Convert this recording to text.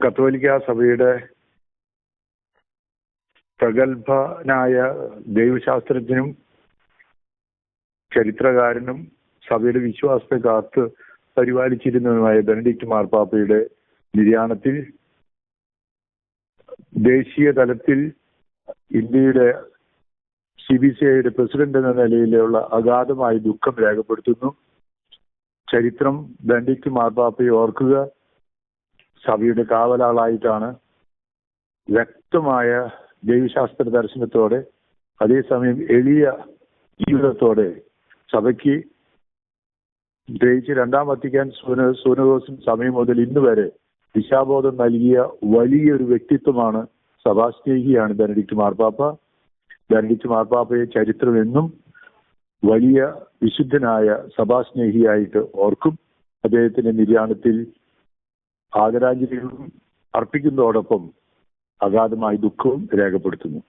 കത്തോലിക്ക സഭയുടെ പ്രഗത്ഭനായ ദൈവശാസ്ത്രജ്ഞനും ചരിത്രകാരനും സഭയുടെ വിശ്വാസത്തെ കാത്ത് പരിപാലിച്ചിരുന്നതുമായ ബെനഡിക്ട് മാർപ്പാപ്പയുടെ നിര്യാണത്തിൽ ദേശീയ തലത്തിൽ ഇന്ത്യയുടെ സി ബി സി ഐയുടെ പ്രസിഡന്റ് എന്ന നിലയിലുള്ള അഗാധമായ ദുഃഖം രേഖപ്പെടുത്തുന്നു. ചരിത്രം ബെനഡിക്ട് മാർപ്പാപ്പയെ ഓർക്കുക. സഭയുടെ കാവലാളായിട്ടാണ് വ്യക്തമായ ദൈവശാസ്ത്ര ദർശനത്തോടെ അതേസമയം എളിയ ജീവിതത്തോടെ സഭയ്ക്ക് പ്രത്യേകിച്ച് രണ്ടാം വത്തിക്കാൻ സൂന സൂനകോസും സമയം മുതൽ ഇന്ന് വരെ ദിശാബോധം നൽകിയ വലിയൊരു വ്യക്തിത്വമാണ് സഭാസ്നേഹിയാണ് ബെനഡിക്ട് മാർപ്പാപ്പ. ബെനഡിക്ട് മാർപ്പാപ്പയെ ചരിത്രം എന്നും വലിയ വിശുദ്ധനായ സഭാസ്നേഹിയായിട്ട് ഓർക്കും. അദ്ദേഹത്തിന്റെ നിര്യാണത്തിൽ ആദരാഞ്ജലികളും അർപ്പിക്കുന്നതോടൊപ്പം അഗാധമായ ദുഃഖവും രേഖപ്പെടുത്തുന്നു.